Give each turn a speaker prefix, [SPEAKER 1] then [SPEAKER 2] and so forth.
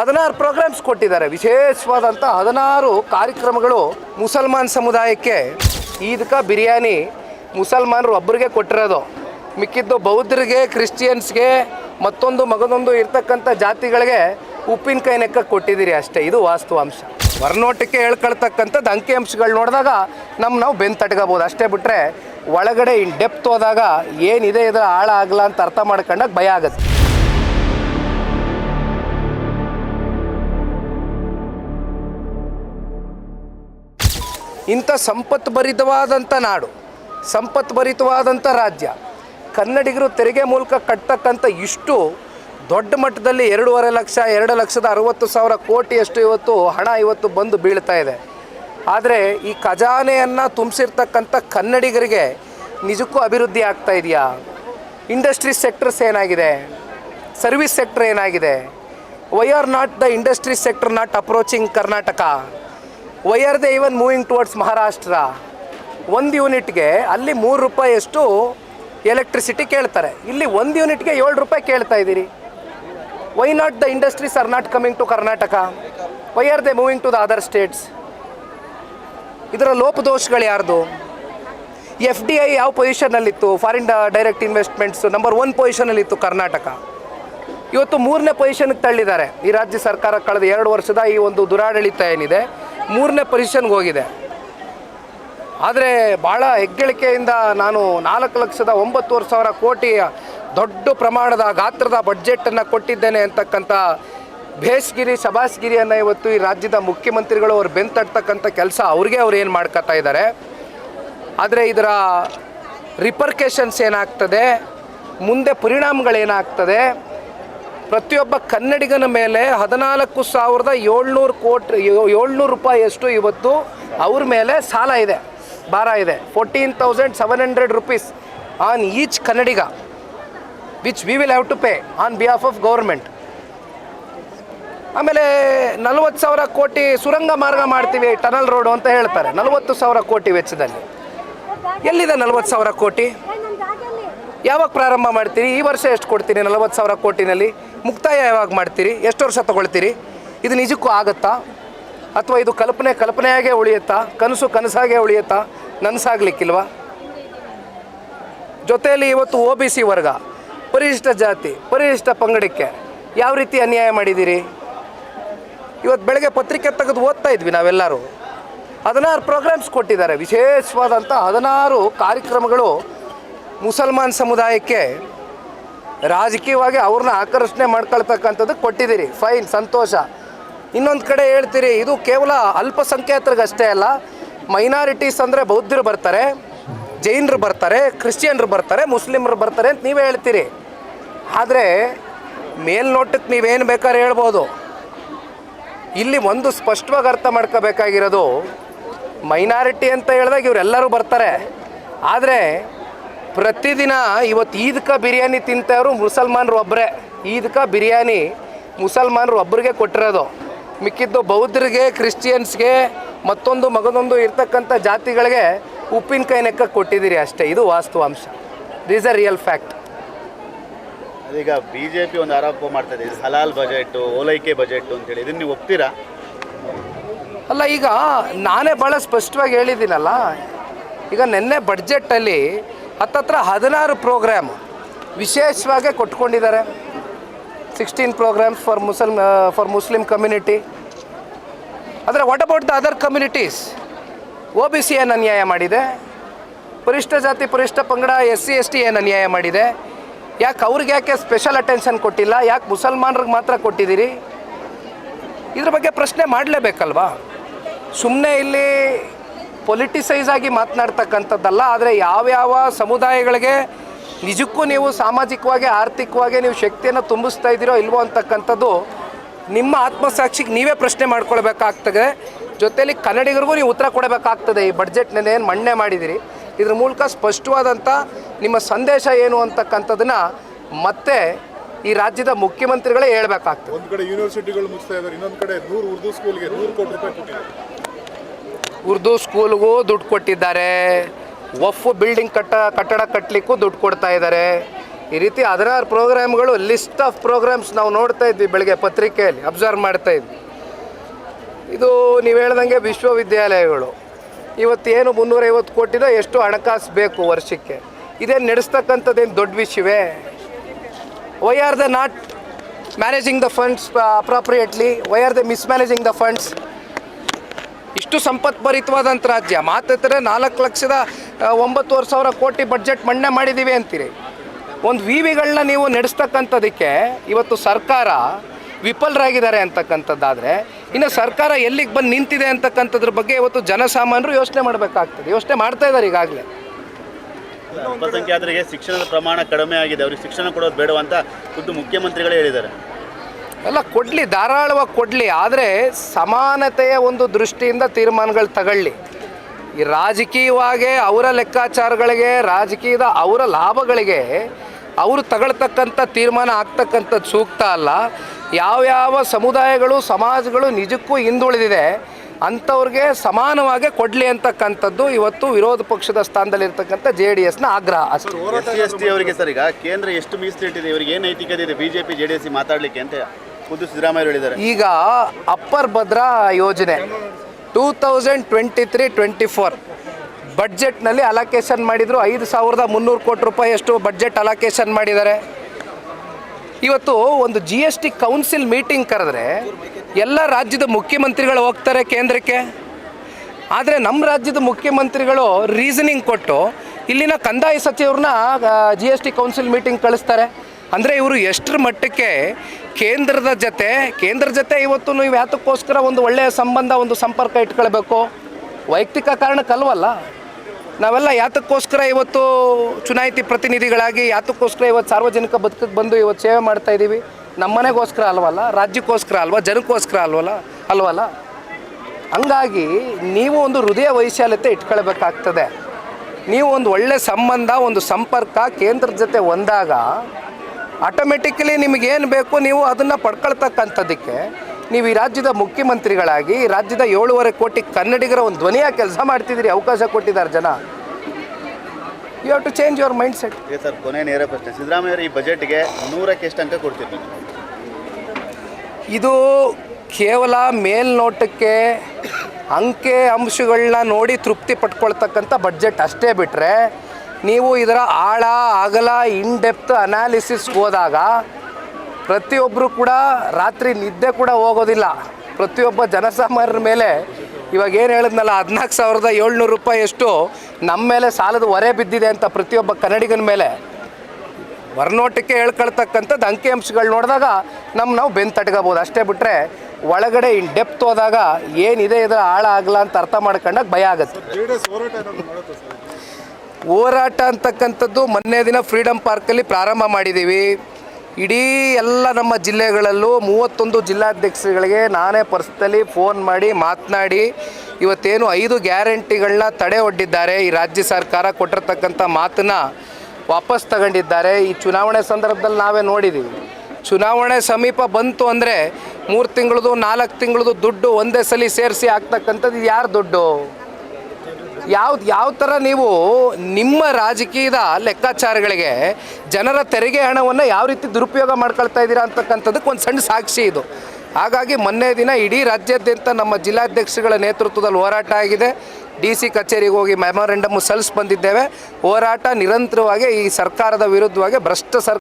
[SPEAKER 1] ಹದಿನಾರು ಪ್ರೋಗ್ರಾಮ್ಸ್ ಕೊಟ್ಟಿದ್ದಾರೆ. ವಿಶೇಷವಾದಂಥ ಹದಿನಾರು ಕಾರ್ಯಕ್ರಮಗಳು ಮುಸಲ್ಮಾನ್ ಸಮುದಾಯಕ್ಕೆ. ಈದ್ಕ ಬಿರಿಯಾನಿ ಮುಸಲ್ಮಾನರು ಒಬ್ಬರಿಗೆ ಕೊಟ್ಟಿರೋದು. ಮಿಕ್ಕಿದ್ದು ಬೌದ್ಧರಿಗೆ, ಕ್ರಿಶ್ಚಿಯನ್ಸ್ಗೆ, ಮತ್ತೊಂದು ಮಗದೊಂದು ಇರ್ತಕ್ಕಂಥ ಜಾತಿಗಳಿಗೆ ಉಪ್ಪಿನಕಾಯಿ ನೆಕ್ಕ ಕೊಟ್ಟಿದ್ದೀರಿ ಅಷ್ಟೇ. ಇದು ವಾಸ್ತವಾಂಶ. ಹೊರನೋಟಕ್ಕೆ ಹೇಳ್ಕೊಳ್ತಕ್ಕಂಥದ್ದು ಅಂಕಿಅಂಶಗಳು ನೋಡಿದಾಗ ನಮ್ಮ ನಾವು ಬೆನ್ ತಟ್ಕೋಬೋದು ಅಷ್ಟೇ ಬಿಟ್ಟರೆ ಒಳಗಡೆ ಇನ್ ಡೆಪ್ತ್ ಹೋದಾಗ ಏನಿದೆ ಇದರ ಆಳ ಆಗಲ್ಲ ಅಂತ ಅರ್ಥ ಮಾಡ್ಕೊಂಡಾಗ ಭಯ ಆಗುತ್ತೆ. ಇಂಥ ಸಂಪತ್ಭರಿತವಾದಂಥ ನಾಡು, ಸಂಪತ್ಭರಿತವಾದಂಥ ರಾಜ್ಯ, ಕನ್ನಡಿಗರು ತೆರಿಗೆ ಮೂಲಕ ಕಟ್ತಕ್ಕಂಥ ಇಷ್ಟು ದೊಡ್ಡ ಮಟ್ಟದಲ್ಲಿ ಎರಡೂವರೆ ಲಕ್ಷ, ಎರಡು ಲಕ್ಷದ ಅರವತ್ತು ಸಾವಿರ ಕೋಟಿಯಷ್ಟು ಇವತ್ತು ಹಣ ಇವತ್ತು ಬಂದು ಬೀಳ್ತಾ ಇದೆ. ಆದರೆ ಈ ಖಜಾನೆಯನ್ನು ತುಂಬಿಸಿರ್ತಕ್ಕಂಥ ಕನ್ನಡಿಗರಿಗೆ ನಿಜಕ್ಕೂ ಅಭಿವೃದ್ಧಿ ಆಗ್ತಾ ಇದೆಯಾ? ಇಂಡಸ್ಟ್ರಿ ಸೆಕ್ಟರ್ಸ್ ಏನಾಗಿದೆ? ಸರ್ವಿಸ್ ಸೆಕ್ಟರ್ ಏನಾಗಿದೆ? Why are not the industry sector not approaching Karnataka why are they even moving towards Maharashtra ಒಂದು ಯೂನಿಟ್ಗೆ ಅಲ್ಲಿ ಮೂರು ರೂಪಾಯಿಯಷ್ಟು ಎಲೆಕ್ಟ್ರಿಸಿಟಿ ಕೇಳ್ತಾರೆ. ಇಲ್ಲಿ ಒಂದು ಯೂನಿಟ್ಗೆ ಏಳು ರೂಪಾಯಿ ಕೇಳ್ತಾ ಇದ್ದೀರಿ. Why not the industries are not coming to Karnataka why are they moving to the other states ಇದರ ಲೋಪದೋಷಗಳು ಯಾರ್ದು? ಎಫ್ ಡಿ ಐ ಯಾವ ಪೊಸಿಷನಲ್ಲಿತ್ತು foreign direct investments number one ಪೊಸಿಷನಲ್ಲಿತ್ತು Karnataka. ಇವತ್ತು ಮೂರನೇ ಪೊಸಿಷನ್ಗೆ ತಳ್ಳಿದ್ದಾರೆ. ಈ ರಾಜ್ಯ ಸರ್ಕಾರ ಕಳೆದ ಎರಡು ವರ್ಷದ ಈ ಒಂದು ದುರಾಡಳಿತ ಏನಿದೆ ಮೂರನೇ ಪೊಸಿಷನ್ಗೆ ಹೋಗಿದೆ. ಆದರೆ ಭಾಳ ಹೆಗ್ಗಳಿಕೆಯಿಂದ ನಾನು ನಾಲ್ಕು ಲಕ್ಷದ ಒಂಬತ್ತುವರೆ ಸಾವಿರ ಕೋಟಿ ದೊಡ್ಡ ಪ್ರಮಾಣದ ಗಾತ್ರದ ಬಡ್ಜೆಟನ್ನು ಕೊಟ್ಟಿದ್ದೇನೆ ಅಂತಕ್ಕಂಥ ಭೇಷ್ಗಿರಿ ಸಭಾಸ್ಗಿರಿಯನ್ನು ಇವತ್ತು ಈ ರಾಜ್ಯದ ಮುಖ್ಯಮಂತ್ರಿಗಳು ಅವ್ರು ಬೆಂತಡ್ತಕ್ಕಂಥ ಕೆಲಸ ಅವ್ರಿಗೆ ಅವ್ರು ಏನು ಮಾಡ್ಕೊತಾ ಇದ್ದಾರೆ ಆದರೆ ಇದರ ರಿಪರ್ಕೇಷನ್ಸ್ ಏನಾಗ್ತದೆ, ಮುಂದೆ ಪರಿಣಾಮಗಳೇನಾಗ್ತದೆ ಪ್ರತಿಯೊಬ್ಬ ಕನ್ನಡಿಗನ ಮೇಲೆ ಹದಿನಾಲ್ಕು ಸಾವಿರದ ಏಳ್ನೂರು ಕೋಟಿ, ಏಳ್ನೂರು ರೂಪಾಯಿಯಷ್ಟು ಇವತ್ತು ಅವ್ರ ಮೇಲೆ ಸಾಲ ಇದೆ, ಭಾರ ಇದೆ. Fourteen thousand seven hundred rupees on each Kannadiga which we will have to pay on behalf of government ಆಮೇಲೆ ನಲವತ್ತು ಸಾವಿರ ಕೋಟಿ ಸುರಂಗ ಮಾರ್ಗ ಮಾಡ್ತೀವಿ ಟನಲ್ ರೋಡು ಅಂತ ಹೇಳ್ತಾರೆ. ನಲವತ್ತು ಸಾವಿರ ಕೋಟಿ ವೆಚ್ಚದಲ್ಲಿ. ಎಲ್ಲಿದೆ ನಲವತ್ತು ಸಾವಿರ ಕೋಟಿ? ಯಾವಾಗ ಪ್ರಾರಂಭ ಮಾಡ್ತೀರಿ? ಈ ವರ್ಷ ಎಷ್ಟು ಕೊಡ್ತೀನಿ ನಲವತ್ತು ಸಾವಿರ ಕೋಟಿನಲ್ಲಿ? ಮುಕ್ತಾಯ ಯಾವಾಗ ಮಾಡ್ತೀರಿ? ಎಷ್ಟು ವರ್ಷ ತಗೊಳ್ತೀರಿ? ಇದು ನಿಜಕ್ಕೂ ಆಗುತ್ತಾ? ಅಥವಾ ಇದು ಕಲ್ಪನೆ ಕಲ್ಪನೆಯಾಗೇ ಉಳಿಯುತ್ತಾ? ಕನಸು ಕನಸಾಗೆ ಉಳಿಯುತ್ತಾ? ನನಸಾಗ್ಲಿಕ್ಕಿಲ್ವಾ? ಜೊತೆಯಲ್ಲಿ ಇವತ್ತು ಒ ಬಿ ಸಿ ವರ್ಗ, ಪರಿಶಿಷ್ಟ ಜಾತಿ, ಪರಿಶಿಷ್ಟ ಪಂಗಡಕ್ಕೆ ಯಾವ ರೀತಿ ಅನ್ಯಾಯ ಮಾಡಿದ್ದೀರಿ? ಇವತ್ತು ಬೆಳಗ್ಗೆ ಪತ್ರಿಕೆ ತೆಗೆದು ಓದ್ತಾ ಇದ್ವಿ ನಾವೆಲ್ಲರೂ. ಹದಿನಾರು ಪ್ರೋಗ್ರಾಮ್ಸ್ ಕೊಟ್ಟಿದ್ದಾರೆ. ವಿಶೇಷವಾದಂಥ ಹದಿನಾರು ಕಾರ್ಯಕ್ರಮಗಳು ಮುಸಲ್ಮಾನ್ ಸಮುದಾಯಕ್ಕೆ ರಾಜಕೀಯವಾಗಿ ಅವ್ರನ್ನ ಆಕರ್ಷಣೆ ಮಾಡ್ಕೊಳ್ತಕ್ಕಂಥದ್ದು ಕೊಟ್ಟಿದ್ದೀರಿ. ಫೈನ್, ಸಂತೋಷ. ಇನ್ನೊಂದು ಕಡೆ ಹೇಳ್ತೀರಿ, ಇದು ಕೇವಲ ಅಲ್ಪಸಂಖ್ಯಾತರಿಗಷ್ಟೇ ಅಲ್ಲ ಮೈನಾರಿಟೀಸ್ ಅಂದರೆ ಬೌದ್ಧರು ಬರ್ತಾರೆ, ಜೈನರು ಬರ್ತಾರೆ, ಕ್ರಿಶ್ಚಿಯನ್ರು ಬರ್ತಾರೆ, ಮುಸ್ಲಿಮರು ಬರ್ತಾರೆ ಅಂತ ನೀವೇ ಹೇಳ್ತೀರಿ. ಆದರೆ ಮೇಲ್ನೋಟಕ್ಕೆ ನೀವೇನು ಬೇಕಾದ್ರೆ ಹೇಳ್ಬೋದು. ಇಲ್ಲಿ ಒಂದು ಸ್ಪಷ್ಟವಾಗಿ ಅರ್ಥ ಮಾಡ್ಕೋಬೇಕಾಗಿರೋದು ಮೈನಾರಿಟಿ ಅಂತ ಹೇಳಿದಾಗ ಇವರೆಲ್ಲರೂ ಬರ್ತಾರೆ. ಆದರೆ ಪ್ರತಿದಿನ ಇವತ್ತು ಈದ್ಕ ಬಿರಿಯಾನಿ ತಿಂತವರು ಮುಸಲ್ಮಾನರು ಒಬ್ಬರೇ ಈದ್ಕ ಬಿರಿಯಾನಿ ಮುಸಲ್ಮಾನರು ಒಬ್ಬರಿಗೆ ಕೊಟ್ಟಿರೋದು. ಮಿಕ್ಕಿದ್ದು ಬೌದ್ಧರಿಗೆ ಕ್ರಿಶ್ಚಿಯನ್ಸ್ಗೆ ಮತ್ತೊಂದು ಮಗದೊಂದು ಇರ್ತಕ್ಕಂಥ ಜಾತಿಗಳಿಗೆ ಉಪ್ಪಿನಕಾಯಿ ನೆಕ್ಕ ಕೊಟ್ಟಿದ್ದೀರಿ ಅಷ್ಟೇ. ಇದು ವಾಸ್ತವಾಂಶ. ದೀಸ್ ಅ ರಿಯಲ್ ಫ್ಯಾಕ್ಟ್
[SPEAKER 2] ಅದೀಗ ಬಿ ಜೆ ಪಿ ಒಂದು ಆರೋಪ ಮಾಡ್ತಾ ಇದೆ. ಹಲಾಲ್ ಬಜೆಟ್ ಓಲೈಕೆ ಬಜೆಟು ಅಂತೇಳಿ ಇದನ್ನು ನೀವು ಒಪ್ತೀರಾ?
[SPEAKER 1] ಅಲ್ಲ ಈಗ ನಾನೇ ಭಾಳ ಸ್ಪಷ್ಟವಾಗಿ ಹೇಳಿದ್ದೀನಲ್ಲ. ಈಗ ನಿನ್ನೆ ಬಡ್ಜೆಟಲ್ಲಿ ಹತ್ತತ್ರ ಹದಿನಾರು ಪ್ರೋಗ್ರಾಮ್ ವಿಶೇಷವಾಗಿ ಕೊಟ್ಕೊಂಡಿದ್ದಾರೆ. Sixteen programs for Muslim for Muslim community ಆದರೆ what about the other communities O B C ಏನು ಅನ್ಯಾಯ ಮಾಡಿದೆ? ಪರಿಷ್ಠ ಜಾತಿ, ಪರಿಷ್ಠ ಪಂಗಡ ಎಸ್ ಸಿ ಎಸ್ ಟಿ ಏನು ಅನ್ಯಾಯ ಮಾಡಿದೆ? ಯಾಕೆ ಅವ್ರಿಗೆ ಯಾಕೆ ಸ್ಪೆಷಲ್ ಅಟೆನ್ಷನ್ ಕೊಟ್ಟಿಲ್ಲ? ಯಾಕೆ ಮುಸಲ್ಮಾನ್ರಿಗೆ ಮಾತ್ರ ಕೊಟ್ಟಿದ್ದೀರಿ? ಇದ್ರ ಬಗ್ಗೆ ಪ್ರಶ್ನೆ ಮಾಡಲೇಬೇಕಲ್ವಾ? ಸುಮ್ಮನೆ ಇಲ್ಲಿ ಪೊಲಿಟಿಸೈಸ್ ಆಗಿ ಮಾತನಾಡ್ತಕ್ಕಂಥದ್ದಲ್ಲ, ಆದರೆ ಯಾವ್ಯಾವ ಸಮುದಾಯಗಳಿಗೆ ನಿಜಕ್ಕೂ ನೀವು ಸಾಮಾಜಿಕವಾಗಿ, ಆರ್ಥಿಕವಾಗಿ ನೀವು ಶಕ್ತಿಯನ್ನು ತುಂಬಿಸ್ತಾ ಇದ್ದೀರೋ ಇಲ್ವೋ ಅಂತಕ್ಕಂಥದ್ದು ನಿಮ್ಮ ಆತ್ಮಸಾಕ್ಷಿಗೆ ನೀವೇ ಪ್ರಶ್ನೆ ಮಾಡ್ಕೊಳ್ಬೇಕಾಗ್ತದೆ. ಜೊತೆಯಲ್ಲಿ ಕನ್ನಡಿಗರಿಗೂ ನೀವು ಉತ್ತರ ಕೊಡಬೇಕಾಗ್ತದೆ, ಈ ಬಡ್ಜೆಟ್ನಲ್ಲಿ ಏನು ಮಣ್ಣೆ ಮಾಡಿದಿರಿ. ಇದ್ರ ಮೂಲಕ ಸ್ಪಷ್ಟವಾದಂಥ ನಿಮ್ಮ ಸಂದೇಶ ಏನು ಅಂತಕ್ಕಂಥದ್ದನ್ನು ಮತ್ತೆ ಈ ರಾಜ್ಯದ ಮುಖ್ಯಮಂತ್ರಿಗಳೇ ಹೇಳಬೇಕಾಗ್ತದೆ.
[SPEAKER 3] ಒಂದು ಕಡೆ ಯೂನಿವರ್ಸಿಟಿಗಳು ಮುಗಿಸ್ತಾ ಇದ್ದಾರೆ ಇನ್ನೊಂದು ಕಡೆ ನೂರು ಉರ್ದು ಸ್ಕೂಲ್ಗೆ ನೂರು ಕೋಟಿ ರೂಪಾಯಿ ಕೊಟ್ಟಿದ್ದಾರೆ.
[SPEAKER 1] ಉರ್ದು ಸ್ಕೂಲ್ಗೂ ದುಡ್ಡು ಕೊಟ್ಟಿದ್ದಾರೆ. ವಫ್ ಬಿಲ್ಡಿಂಗ್ ಕಟ್ಟ, ಕಟ್ಟಡ ಕಟ್ಟಲಿಕ್ಕೂ ದುಡ್ಡು ಕೊಡ್ತಾ ಇದ್ದಾರೆ. ಈ ರೀತಿ ಹದಿನಾರು ಪ್ರೋಗ್ರಾಮ್ಗಳು, ಲಿಸ್ಟ್ ಆಫ್ ಪ್ರೋಗ್ರಾಮ್ಸ್ ನಾವು ನೋಡ್ತಾ ಇದ್ವಿ ಬೆಳಗ್ಗೆ ಪತ್ರಿಕೆಯಲ್ಲಿ, ಅಬ್ಸರ್ವ್ ಮಾಡ್ತಾ ಇದ್ವಿ. ಇದು ನೀವು ಹೇಳ್ದಂಗೆ ವಿಶ್ವವಿದ್ಯಾಲಯಗಳು. ಇವತ್ತೇನು ಮುನ್ನೂರೈವತ್ತು ಕೋಟಿದ ಎಷ್ಟು ಹಣಕಾಸು ಬೇಕು ವರ್ಷಕ್ಕೆ. ಇದೇನು ನಡೆಸ್ತಕ್ಕಂಥದ್ದೇನು ದೊಡ್ಡ ವಿಷಯವೇ? Why are the not managing the funds appropriately why are the mismanaging the funds ಇಷ್ಟು ಸಂಪತ್ಭರಿತವಾದಂಥ ರಾಜ್ಯ. ಮಾತಾಡ್ತಾರೆ ನಾಲ್ಕು ಲಕ್ಷದ ಒಂಬತ್ತುವರೆ ಸಾವಿರ ಕೋಟಿ ಬಡ್ಜೆಟ್ ಮಣ್ಣೆ ಮಾಡಿದ್ದೀವಿ ಅಂತೀರಿ. ಒಂದು ವಿ ವಿಗಳನ್ನ ನೀವು ನಡೆಸ್ತಕ್ಕಂಥದಕ್ಕೆ ಇವತ್ತು ಸರ್ಕಾರ ವಿಫಲರಾಗಿದ್ದಾರೆ ಅಂತಕ್ಕಂಥದ್ದಾದರೆ, ಇನ್ನು ಸರ್ಕಾರ ಎಲ್ಲಿಗೆ ಬಂದು ನಿಂತಿದೆ ಅಂತಕ್ಕಂಥದ್ರ ಬಗ್ಗೆ ಇವತ್ತು ಜನಸಾಮಾನ್ಯರು ಯೋಚನೆ ಮಾಡಬೇಕಾಗ್ತದೆ. ಯೋಚನೆ ಮಾಡ್ತಾ ಇದ್ದಾರೆ ಈಗಾಗಲೇ.
[SPEAKER 2] ಅಲ್ಪಸಂಖ್ಯಾತರಿಗೆ ಶಿಕ್ಷಣದ ಪ್ರಮಾಣ ಕಡಿಮೆ ಆಗಿದೆ. ಅವ್ರಿಗೆ ಶಿಕ್ಷಣ ಕೊಡೋದು ಬೇಡವಂತ ಖುದ್ದು ಮುಖ್ಯಮಂತ್ರಿಗಳೇ ಹೇಳಿದ್ದಾರೆ.
[SPEAKER 1] ಎಲ್ಲ ಕೊಡಲಿ ಧಾರಾಳವಾಗಿ ಕೊಡಲಿ ಆದರೆ ಸಮಾನತೆಯ ಒಂದು ದೃಷ್ಟಿಯಿಂದ ತೀರ್ಮಾನಗಳು ತಗೊಳ್ಳಿ. ಈ ರಾಜಕೀಯವಾಗಿ ಅವರ ಲೆಕ್ಕಾಚಾರಗಳಿಗೆ ರಾಜಕೀಯದ ಅವರ ಲಾಭಗಳಿಗೆ ಅವರು ತಗೊಳ್ತಕ್ಕಂಥ ತೀರ್ಮಾನ ಆಗ್ತಕ್ಕಂಥದ್ದು ಸೂಕ್ತ ಅಲ್ಲ. ಯಾವ್ಯಾವ ಸಮುದಾಯಗಳು ಸಮಾಜಗಳು ನಿಜಕ್ಕೂ ಹಿಂದುಳಿದಿದೆ ಅಂಥವ್ರಿಗೆ ಸಮಾನವಾಗಿ ಕೊಡಲಿ ಅಂತಕ್ಕಂಥದ್ದು ಇವತ್ತು ವಿರೋಧ ಪಕ್ಷದ ಸ್ಥಾನದಲ್ಲಿರ್ತಕ್ಕಂಥ ಜೆ ಡಿ ಎಸ್ನ ಆಗ್ರಹ ಅಷ್ಟೇ.
[SPEAKER 2] ಎಸ್ ಟಿ ಅವರಿಗೆ ಸರ್ ಈಗ ಕೇಂದ್ರ ಎಷ್ಟು ಮೀಸಲಿಟ್ಟಿದೆ ಇವರಿಗೆ ಏನು ನೈತಿಕತೆ ಇದೆ? ಬಿಜೆಪಿ ಜೆ ಡಿ ಎಸ್ ಮಾತಾಡಲಿಕ್ಕೆ ಅಂತ ಖುದ್ದು ಸಿದ್ದರಾಮಯ್ಯ ಹೇಳಿದ್ದಾರೆ.
[SPEAKER 1] ಈಗ ಅಪ್ಪರ್ ಭದ್ರಾ ಯೋಜನೆ two thousand twenty three twenty four ಬಡ್ಜೆಟ್ನಲ್ಲಿ allocation ಮಾಡಿದರು ಐದು ಸಾವಿರದ ಮುನ್ನೂರು ಕೋಟಿ ರೂಪಾಯಿ ಅಷ್ಟು ಬಡ್ಜೆಟ್ ಅಲೋಕೇಶನ್ ಮಾಡಿದ್ದಾರೆ. ಇವತ್ತು ಒಂದು G S T council meeting ಕರೆದ್ರೆ ಎಲ್ಲ ರಾಜ್ಯದ ಮುಖ್ಯಮಂತ್ರಿಗಳು ಹೋಗ್ತಾರೆ ಕೇಂದ್ರಕ್ಕೆ. ಆದರೆ ನಮ್ಮ ರಾಜ್ಯದ ಮುಖ್ಯಮಂತ್ರಿಗಳು ರೀಸನಿಂಗ್ ಕೊಟ್ಟು ಇಲ್ಲಿನ ಕಂದಾಯ ಸಚಿವರನ್ನ G S T council meeting ಕಳಿಸ್ತಾರೆ. ಅಂದರೆ ಇವರು ಎಷ್ಟರ ಮಟ್ಟಕ್ಕೆ ಕೇಂದ್ರದ ಜೊತೆ ಕೇಂದ್ರ ಜೊತೆ ಇವತ್ತು ನೀವು ಯಾತಕ್ಕೋಸ್ಕರ ಒಂದು ಒಳ್ಳೆಯ ಸಂಬಂಧ, ಒಂದು ಸಂಪರ್ಕ ಇಟ್ಕೊಳ್ಬೇಕು? ವೈಯಕ್ತಿಕ ಕಾರಣಕ್ಕಲ್ವಲ್ಲ ನಾವೆಲ್ಲ ಯಾತಕ್ಕೋಸ್ಕರ ಇವತ್ತು ಚುನಾಯಿತಿ ಪ್ರತಿನಿಧಿಗಳಾಗಿ ಯಾತಕ್ಕೋಸ್ಕರ ಇವತ್ತು ಸಾರ್ವಜನಿಕ ಬದುಕಕ್ಕೆ ಬಂದು ಇವತ್ತು ಸೇವೆ ಮಾಡ್ತಾ ಇದ್ದೀವಿ? ನಮ್ಮನೆಗೋಸ್ಕರ ಅಲ್ವಲ್ಲ? ರಾಜ್ಯಕ್ಕೋಸ್ಕರ ಅಲ್ವಾ? ಜನಕ್ಕೋಸ್ಕರ ಅಲ್ವಲ್ಲ? ಅಲ್ವಲ್ಲ? ಹಂಗಾಗಿ ನೀವು ಒಂದು ಹೃದಯ ವೈಶಾಲ್ಯತೆ ಇಟ್ಕೊಳ್ಬೇಕಾಗ್ತದೆ. ನೀವು ಒಂದು ಒಳ್ಳೆ ಸಂಬಂಧ, ಒಂದು ಸಂಪರ್ಕ ಕೇಂದ್ರದ ಜೊತೆ ಒಂದಾಗ ಆಟೋಮೆಟಿಕಲಿ ನಿಮಗೇನು ಬೇಕು ನೀವು ಅದನ್ನು ಪಡ್ಕೊಳ್ತಕ್ಕಂಥದ್ದಕ್ಕೆ ನೀವು ಈ ರಾಜ್ಯದ ಮುಖ್ಯಮಂತ್ರಿಗಳಾಗಿ ಈ ರಾಜ್ಯದ ಏಳುವರೆ ಕೋಟಿ ಕನ್ನಡಿಗರ ಒಂದು ಧ್ವನಿಯ ಕೆಲಸ ಮಾಡ್ತಿದ್ದೀರಿ ಅವಕಾಶ ಕೊಟ್ಟಿದ್ದಾರೆ ಜನ. You have to change your mindset
[SPEAKER 2] sir ಕೊನೆ ನೇರ ಪ್ರಶ್ನೆ. ಸಿದ್ದರಾಮಯ್ಯ ಈ ಬಜೆಟ್ಗೆ ನೂರಕ್ಕೆ ಎಷ್ಟು ಅಂಕ ಕೊಡ್ತೀರಿ?
[SPEAKER 1] ಇದು ಕೇವಲ ಮೇಲ್ನೋಟಕ್ಕೆ ಅಂಕೆ ಅಂಶಗಳನ್ನ ನೋಡಿ ತೃಪ್ತಿ ಪಟ್ಕೊಳ್ತಕ್ಕಂಥ ಬಜೆಟ್ ಅಷ್ಟೇ ಬಿಟ್ಟರೆ ನೀವು ಇದರ ಆಳ, ಅಗಲ ಇನ್ ಡೆಪ್ತ್ ಅನಾಲಿಸಿಸ್ ಹೋದಾಗ ಪ್ರತಿಯೊಬ್ಬರು ಕೂಡ ರಾತ್ರಿ ನಿದ್ದೆ ಕೂಡ ಹೋಗೋದಿಲ್ಲ. ಪ್ರತಿಯೊಬ್ಬ ಜನಸಾಮಾನ್ಯರ ಮೇಲೆ ಇವಾಗ ಏನು ಹೇಳಿದ್ನಲ್ಲ, ಹದಿನಾಲ್ಕು ಸಾವಿರದ ಏಳ್ನೂರು ರೂಪಾಯಿ ಎಷ್ಟು ನಮ್ಮ ಮೇಲೆ ಸಾಲದ ಹೊರೆ ಬಿದ್ದಿದೆ ಅಂತ ಪ್ರತಿಯೊಬ್ಬ ಕನ್ನಡಿಗನ ಮೇಲೆ. ಹೊರನೋಟಕ್ಕೆ ಹೇಳ್ಕೊಳ್ತಕ್ಕಂಥದ್ದು ಅಂಕಿಅಂಶಗಳು ನೋಡಿದಾಗ ನಮ್ಮ ನಾವು ಬೆನ್ ತಟ್ಕೋಬೋದು. ಅಷ್ಟೇ ಬಿಟ್ಟರೆ ಒಳಗಡೆ ಇನ್ ಡೆಪ್ತ್ ಹೋದಾಗ ಏನಿದೆ ಇದರ ಆಳ ಆಗಲ್ಲ ಅಂತ ಅರ್ಥ ಮಾಡ್ಕೊಂಡಾಗ ಭಯ ಆಗುತ್ತೆ.
[SPEAKER 3] ಹೋರಾಟ
[SPEAKER 1] ಅಂತಕ್ಕಂಥದ್ದು ಮೊನ್ನೆ ದಿನ ಫ್ರೀಡಮ್ ಪಾರ್ಕಲ್ಲಿ ಪ್ರಾರಂಭ ಮಾಡಿದ್ದೀವಿ ಇಡೀ ಎಲ್ಲ ನಮ್ಮ ಜಿಲ್ಲೆಗಳಲ್ಲೂ ಮೂವತ್ತೊಂದು ಜಿಲ್ಲಾಧ್ಯಕ್ಷಗಳಿಗೆ ನಾನೇ ಪರ್ಸ್ನಲಿ ಫೋನ್ ಮಾಡಿ ಮಾತನಾಡಿ ಇವತ್ತೇನು ಐದು ಗ್ಯಾರಂಟಿಗಳನ್ನ ತಡೆ ಒಡ್ಡಿದ್ದಾರೆ. ಈ ರಾಜ್ಯ ಸರ್ಕಾರ ಕೊಟ್ಟಿರ್ತಕ್ಕಂಥ ಮಾತನ್ನ ವಾಪಸ್ ತಗೊಂಡಿದ್ದಾರೆ. ಈ ಚುನಾವಣೆ ಸಂದರ್ಭದಲ್ಲಿ ನಾವೇ ನೋಡಿದ್ದೀವಿ ಚುನಾವಣೆ ಸಮೀಪ ಬಂತು ಅಂದರೆ ಮೂರು ತಿಂಗಳದು, ನಾಲ್ಕು ತಿಂಗಳದು ದುಡ್ಡು ಒಂದೇ ಸಲ ಸೇರಿಸಿ ಆಗ್ತಕ್ಕಂಥದ್ದು ಇದು ಯಾರು ದುಡ್ಡು? ಯಾವ ಯಾವ ಥರ ನೀವು ನಿಮ್ಮ ರಾಜಕೀಯದ ಲೆಕ್ಕಾಚಾರಗಳಿಗೆ ಜನರ ತೆರಿಗೆ ಹಣವನ್ನು ಯಾವ ರೀತಿ ದುರುಪಯೋಗ ಮಾಡ್ಕೊಳ್ತಾ ಇದ್ದೀರಾ ಅಂತಕ್ಕಂಥದ್ದಕ್ಕೆ ಒಂದು ಸಣ್ಣ ಸಾಕ್ಷಿ ಇದು. ಹಾಗಾಗಿ ಮೊನ್ನೆ ದಿನ ಇಡೀ ರಾಜ್ಯಾದ್ಯಂತ ನಮ್ಮ ಜಿಲ್ಲಾಧ್ಯಕ್ಷಗಳ ನೇತೃತ್ವದಲ್ಲಿ ಹೋರಾಟ ಆಗಿದೆ. ಡಿ ಸಿ ಕಚೇರಿಗೆ ಹೋಗಿ ಮೆಮೊರೆಂಡಮ್ ಸಲ್ಲಿಸಿ ಬಂದಿದ್ದೇವೆ. ಹೋರಾಟ ನಿರಂತರವಾಗಿ ಈ ಸರ್ಕಾರದ ವಿರುದ್ಧವಾಗಿ ಭ್ರಷ್ಟ ಸರ್ಕಾರ